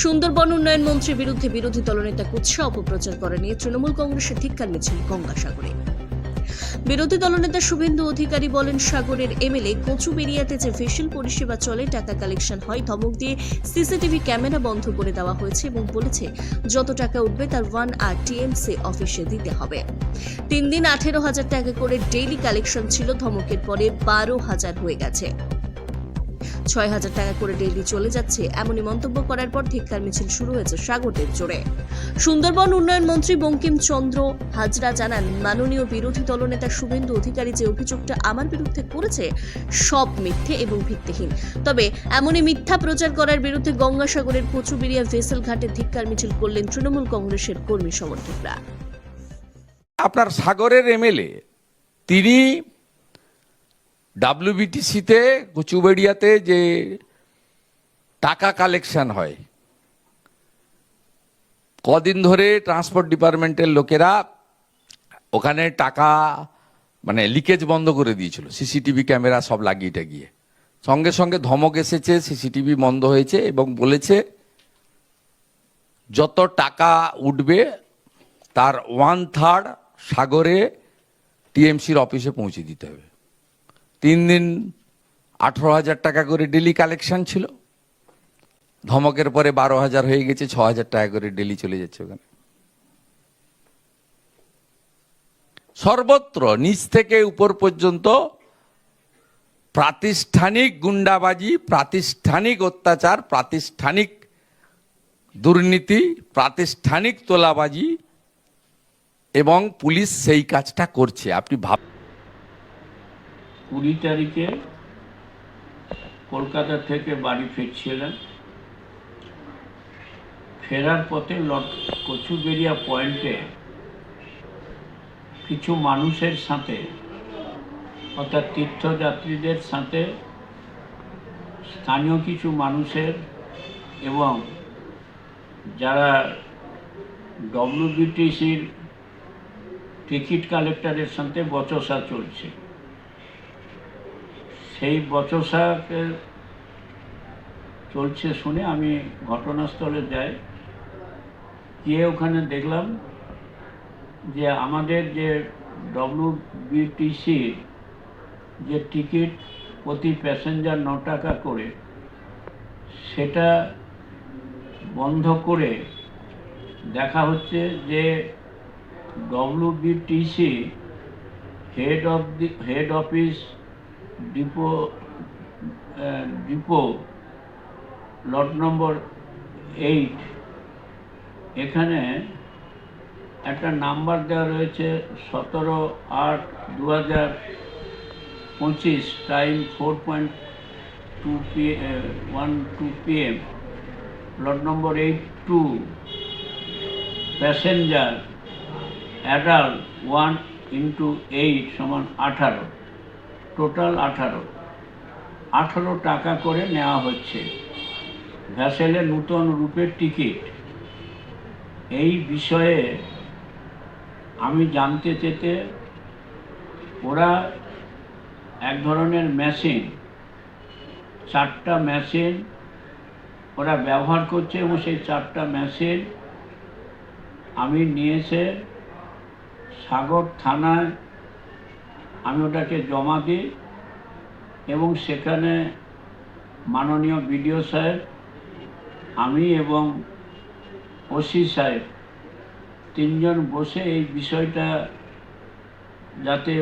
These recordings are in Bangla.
সুন্দরবন উন্নয়ন মন্ত্রীর বিরুদ্ধে বিরোধী দলনেতা কুৎসা অপপ্রচার করা নিয়ে তৃণমূল কংগ্রেসের ধিক্কার মিছিল গঙ্গাসাগরে। বিরোধী দলনেতা শুভেন্দু অধিকারী বলেন, সাগরের এমএলএ কচুবেরিয়াতে যে ভেসেল পরিষেবা চলে, টাকা কালেকশন হয়, ধমক দিয়ে সিসিটিভি ক্যামেরা বন্ধ করে দেওয়া হয়েছে এবং বলেছে, যত টাকা উঠবে তার ওয়ান আর টিএমসি অফিসে দিতে হবে। তিন দিন আঠেরো হাজার টাকা করে ডেইলি কালেকশন ছিল, ধমকের পরে বারো হাজার হয়ে গেছে। ছয় হাজার টাকা করে ডেইলি চলে যাচ্ছে এমনই মন্তব্য করার পর ধিক্কার মিছিল শুরু হয়েছে জোরে। সুন্দরবন উন্নয়ন মন্ত্রী বঙ্কিম চন্দ্র হাজরা জানান, মাননীয় বিরোধী দলনেতা শুভেন্দু অধিকারী যে অভিযোগটা আমার বিরুদ্ধে করেছে, সব মিথ্যে এবং ভিত্তিহীন। তবে এমনই মিথ্যা প্রচার করার বিরুদ্ধে গঙ্গাসাগরের কচুবিরিয়া ভেসেল ঘাটে ধিক্কার মিছিল করলেন তৃণমূল কংগ্রেসের কর্মী সমর্থকরা। আপনার সাগরের এমএলএ, তিনি ডাব্লিউবিটিসিতে কচুবেড়িয়াতে যে টাকা কালেকশন হয়, কদিন ধরে ট্রান্সপোর্ট ডিপার্টমেন্টের লোকেরা ওখানে টাকা মানে লিকেজ বন্ধ করে দিয়েছিল। সিসিটিভি ক্যামেরা সব লাগিয়ে টাগিয়ে। সঙ্গে সঙ্গে ধমক এসেছে, সিসিটিভি বন্ধ হয়েছে এবং বলেছে, যত টাকা উঠবে, তার ওয়ান থার্ড সাগরে টিএমসির অফিসে পৌঁছে দিতে হবে। তিন দিন আঠেরো হাজার টাকা করে ডেলি কালেকশন ছিল। ধমকের পরে বারো হাজার হয়ে গেছে, ছ হাজার টাকা করে ডেলি চলে যাচ্ছে ওখানে। সর্বত্র, নিচ থেকে উপর পর্যন্ত প্রাতিষ্ঠানিক গুন্ডাবাজি, প্রাতিষ্ঠানিক অত্যাচার, প্রাতিষ্ঠানিক দুর্নীতি, প্রাতিষ্ঠানিক তোলাবাজি এবং পুলিশ সেই কাজটা করছে। আপনি ভাব কুড়ি তারিখে কলকাতা থেকে বাড়ি ফিরছিলেন ফেরার পথে লট কচুবেরিয়া পয়েন্টে কিছু মানুষের সাথে, অর্থাৎ তীর্থযাত্রীদের সাথে স্থানীয় কিছু মানুষের এবং যারা ডব্লিউবিটিসির টিকিট কালেক্টরের সাথে বচসা চলছে। সেই বচসাকে চলছে শুনে আমি ঘটনাস্থলে যাই। গিয়ে ওখানে দেখলাম যে আমাদের যে ডব্লিউবিটিসি যে টিকিট প্রতি প্যাসেঞ্জার ন টাকা করে, সেটা বন্ধ করে দেখা হচ্ছে যে WBTC head of the head office depot depot lot number eight, এখানে একটা নাম্বার দেওয়া রয়েছে সতেরো আট দু হাজার পঁচিশ, time four point two P one two P M. Lot number eight two, passenger, adult, one into eight সমান আঠারো। টোটাল আঠারো। আঠারো টাকা করে নেওয়া হচ্ছে। ভ্যাসেলে নূতন রূপের টিকিট। এই বিষয়ে আমি জানতে চেতে ওরা এক ধরনের মেশিন, চারটা মেশিন ওরা ব্যবহার করছে এবং সেই চারটা মেশিন আমি নিয়েছে সাগর থানায় আমি ওটাকে জমা দিই এবং সেখানে মাননীয় বিডিও সাহেব, আমি এবং ওসি সাহেব তিনজন বসে এই বিষয়টা যাতে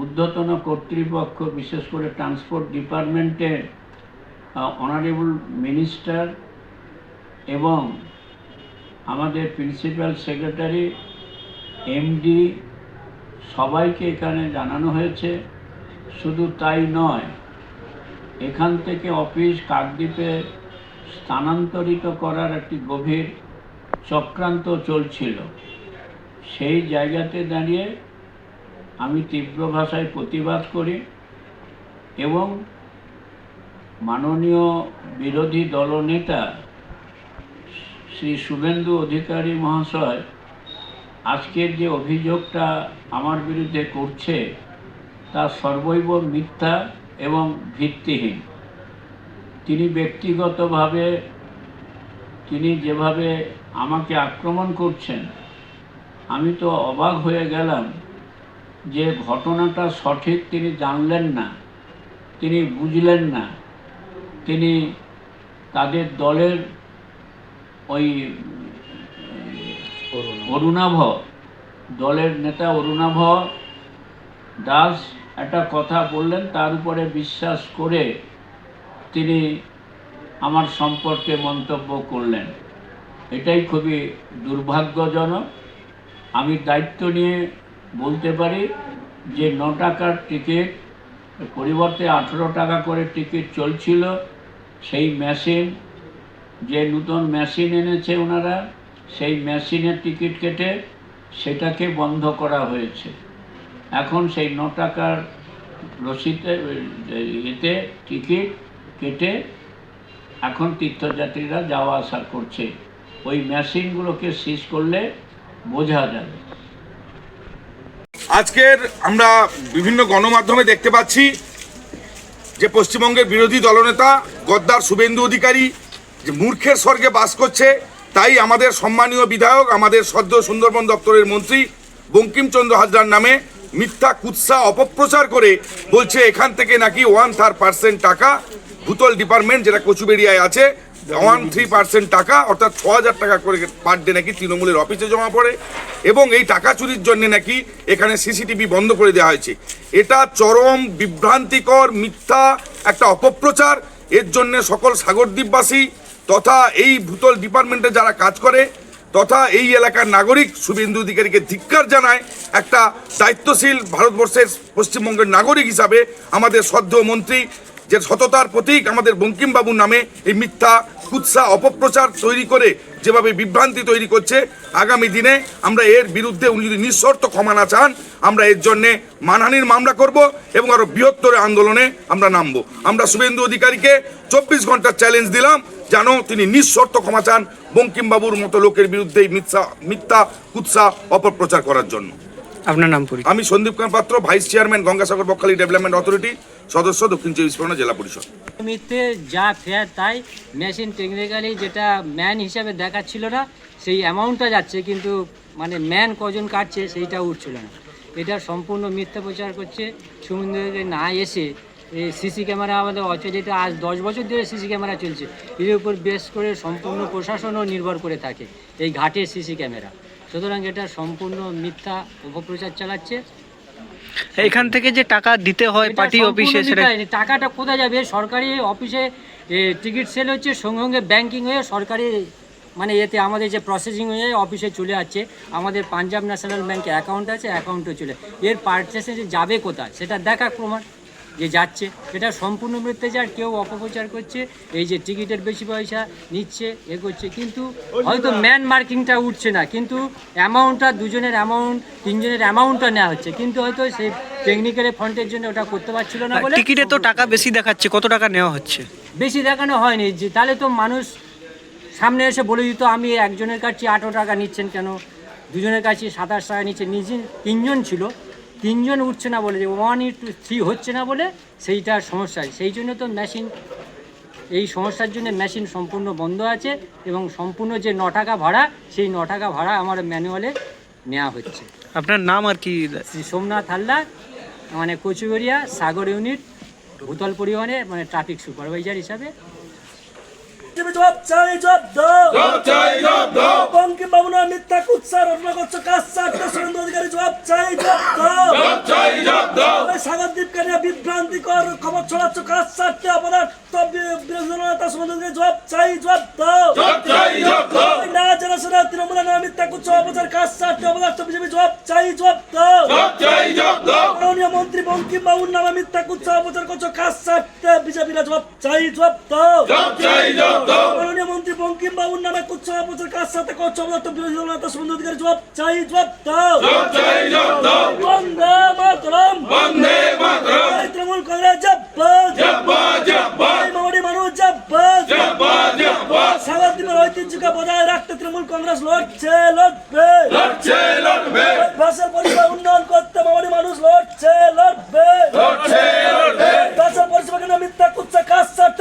ঊর্ধ্বতন কর্তৃপক্ষ, বিশেষ করে ট্রান্সপোর্ট ডিপার্টমেন্টের অনারেবল মিনিস্টার এবং আমাদের প্রিন্সিপাল সেক্রেটারি, এমডি সবাইকে এখানে জানানো হয়েছে, শুধু তাই নয়, এখান থেকে অফিস কাকদ্বীপে স্থানান্তরিত করার একটি গভীর চক্রান্ত চলছিল। সেই জায়গাতে দাঁড়িয়ে আমি তীব্র ভাষায় প্রতিবাদ করি এবং মাননীয় বিরোধী দলনেতা শ্রী শুভেন্দু অধিকারী মহাশয় আজকের যে অভিযোগটা আমার বিরুদ্ধে করছে, তা সর্বৈব মিথ্যা এবং ভিত্তিহীন। তিনি ব্যক্তিগতভাবে, তিনি যেভাবে আমাকে আক্রমণ করছেন, আমি তো অবাক হয়ে গেলাম যে ঘটনাটা সঠিক তিনি জানলেন না, তিনি বুঝলেন না। তিনি তাদের দলের ওই অরুণাভ। দলের নেতা অরুণাভ দাস একটা কথা বললেন, তার উপরে বিশ্বাস করে তিনি আমার সম্পর্কে মন্তব্য করলেন। এটাই খুবই দুর্ভাগ্যজনক। আমি দায়িত্ব নিয়ে বলতে পারি যে ন টাকার টিকিট, পরিবর্তে আঠেরো টাকা করে টিকিট চলছিল। সেই মেশিন, যে নূতন মেশিন এনেছে ওনারা সেই মেশিনের টিকিট কেটে সেটাকে বন্ধ করা হয়েছে। এখন সেই ন টাকার রসিদে এতে টিকিট কেটে এখন তীর্থযাত্রীরা যাওয়া আসা করছে। ওই মেশিনগুলোকে সিজ করলে বোঝা যাবে। আজকের আমরা বিভিন্ন গণমাধ্যমে দেখতে পাচ্ছি যে পশ্চিমবঙ্গের বিরোধী দলনেতা গদ্দার শুভেন্দু অধিকারী যে মূর্খের স্বর্গে বাস করছে তাই আমাদের সম্মানীয় বিধায়ক, আমাদের সদ্য সুন্দরবন দপ্তরের মন্ত্রী বঙ্কিমচন্দ্র হাজরার নামে মিথ্যা কুৎসা অপপ্রচার করে বলছে এখান থেকে নাকি ওয়ান থার্ড পার্সেন্ট টাকা ভূতল ডিপার্টমেন্ট যেটা কচুবেড়িয়ায় আছে ওয়ান থ্রি পার্সেন্ট টাকা, অর্থাৎ ছ হাজার টাকা করে পার ডে নাকি তৃণমূলের অফিসে জমা পড়ে। এবং এই টাকা চুরির জন্য নাকি এখানে সিসিটিভি বন্ধ করে দেওয়া হয়েছে। এটা চরম বিভ্রান্তিকর মিথ্যা একটা অপপ্রচার। এর জন্য সকল সাগরদ্বীপবাসী তথা এই ভূতল ডিপার্টমেন্টে যারা কাজ করে, তথা এই এলাকার নাগরিক শুভেন্দু অধিকারীকে ধিক্কার জানায়, একটা দায়িত্বশীল ভারতবর্ষের পশ্চিমবঙ্গের নাগরিক হিসাবে আমাদের সদ্য মন্ত্রী যে সততার প্রতীক আমাদের বঙ্কিমবাবুর নামে এই মিথ্যা কুৎসা অপপ্রচার তৈরি করে যেভাবে বিভ্রান্তি তৈরি করছে, আগামী দিনে আমরা এর বিরুদ্ধে উনি যদি নিঃশর্ত ক্ষমা না চান, আমরা এর জন্যে মানহানির মামলা করব এবং আরও বৃহত্তর আন্দোলনে আমরা নামবো। আমরা শুভেন্দু অধিকারীকে চব্বিশ ঘণ্টার চ্যালেঞ্জ দিলাম, যেন তিনি নিঃশর্ত ক্ষমা চান বঙ্কিমবাবুর মতো লোকের বিরুদ্ধে মিথ্যা মিথ্যা কুৎসা অপপ্রচার করার জন্য। আপনার নাম পরি আমি Sandip Kumar Patra vice chairman Gangasagar Bakkhali development authority সদস্য দক্ষিণ চব্বিশ পরগনা জেলা পরিষদ। মিথ্যে যা ফেয়ার তাই মেশিন টেকনিক্যালি যেটা ম্যান হিসাবে দেখাচ্ছিল না সেই অ্যামাউন্টটা যাচ্ছে কিন্তু মানে ম্যান কজন কাটছে সেইটা উঠছিল না। এটা সম্পূর্ণ মিথ্যা প্রচার করছে। সমুদ্রে না এসে এই সিসি ক্যামেরা আমাদের অচ যেটা আজ দশ বছর ধরে সিসি ক্যামেরা চলছে। এর উপর বেশ করে সম্পূর্ণ প্রশাসনও নির্ভর করে থাকে এই ঘাটের সিসি ক্যামেরা সুতরাং এটা সম্পূর্ণ মিথ্যা অপপ্রচার চালাচ্ছে। এখান থেকে যে টাকা দিতে হয় পার্টি অফিসে সেটা টাকাটা কোথায় যাবে? সরকারি অফিসে টিকিট সেল হচ্ছে সঙ্গে সঙ্গে ব্যাংকিং হয়ে সরকারি মানে এতে আমাদের যে প্রসেসিং হয়ে অফিসে চলে যাচ্ছে আমাদের পাঞ্জাব ন্যাশনাল ব্যাংকে অ্যাকাউন্ট আছে অ্যাকাউন্টে চলে। এর পার্চেসে যাবে কোথায়? সেটা দেখা প্রমাণ। যে যাচ্ছে এটা সম্পূর্ণ মিথ্যাচার কেউ অপপ্রচার করছে এই যে টিকিটের বেশি পয়সা নিচ্ছে এ করছে কিন্তু হয়তো ম্যান মার্কিংটা উঠছে না কিন্তু অ্যামাউন্টটা দুজনের অ্যামাউন্ট তিনজনের অ্যামাউন্টটা নেওয়া হচ্ছে কিন্তু হয়তো সেই টেকনিক্যাল ফন্টের জন্য ওটা করতে পারছিল না বলে টিকিটে তো টাকা বেশি দেখাচ্ছে কত টাকা নেওয়া হচ্ছে? বেশি দেখানো হয়নি যে তাহলে তো মানুষ সামনে এসে বলে দিত আমি একজনের কাছে আঠারো টাকা নিচ্ছেন কেন? দুজনের কাছে সাতাশ টাকা নিচ্ছেন নিজে তিনজন ছিল তিনজন উঠছে না বলে যে ওয়ান টু থ্রি হচ্ছে না বলে সেইটার সমস্যা সেই জন্য তো মেশিন এই সমস্যার জন্য মেশিন সম্পূর্ণ বন্ধ আছে এবং সম্পূর্ণ যে ন টাকা ভাড়া সেই ন টাকা ভাড়া আমার ম্যানুয়ালে নেওয়া হচ্ছে। আপনার নাম আর কি? শ্রী সোমনাথ হালদার মানে কচুবেড়িয়া সাগর ইউনিট ভূতল পরিবহনে মানে ট্রাফিক সুপারভাইজার হিসাবে। জবাব চাই জব দাও। জব চাই জব দাও। বঙ্কিম বাবু না মিথ্যা কুৎসা রচনা করছ কাজ চারটা সুরেন্দ্র অধিকারী জবাব চাই জব দাও। জব চাই জব দাও। সাগরদ্বীপকে নিয়ে বিভ্রান্তিকর খবর ছড়াচ্ছ কাজ চারটে অপদার্থ বি- বিরোধী অধিকারী জবাব চাই জবাব দাও। না জানা শোনা তৃণমূলের নামে কুৎসা অপচার কাজ চারটে অপদার্থ বিজেপি জবাব চাই জবাব দাও। মাননীয় মন্ত্রী বঙ্কিম বাবুর নামে মিথ্যা কুৎসা অপচার করছ কাজ চারটে বিজেপিরা জবাব চাই জবাব দাও। বাবুর নামে কুৎসা অপচার কাজ সাথে করছ অপদার্থ বিরোধী দল নেতা শুভেন্দু অধিকারী জবাব চাই জবাব দাও। বন্দে মাতরম। বন্দে মাতরম। তৃণমূল কংগ্রেস জব্বাদ জব্বাদ জব্বাদ মামাটি মানুষ জব্বাদ জব্বাদ জব্বাদ সাগরদ্বীপের ঐতিহ্যকে বজায় রাখতে তৃণমূল কংগ্রেস লড়ছে লড়বে। লড়ছে লড়বে। ভাষার পরিষেবা উন্নয়ন করতে মামাটি মানুষ লড়ছে লড়বে। লড়ছে লড়বে। ভাষার পরিষেবা কেন মিথ্যা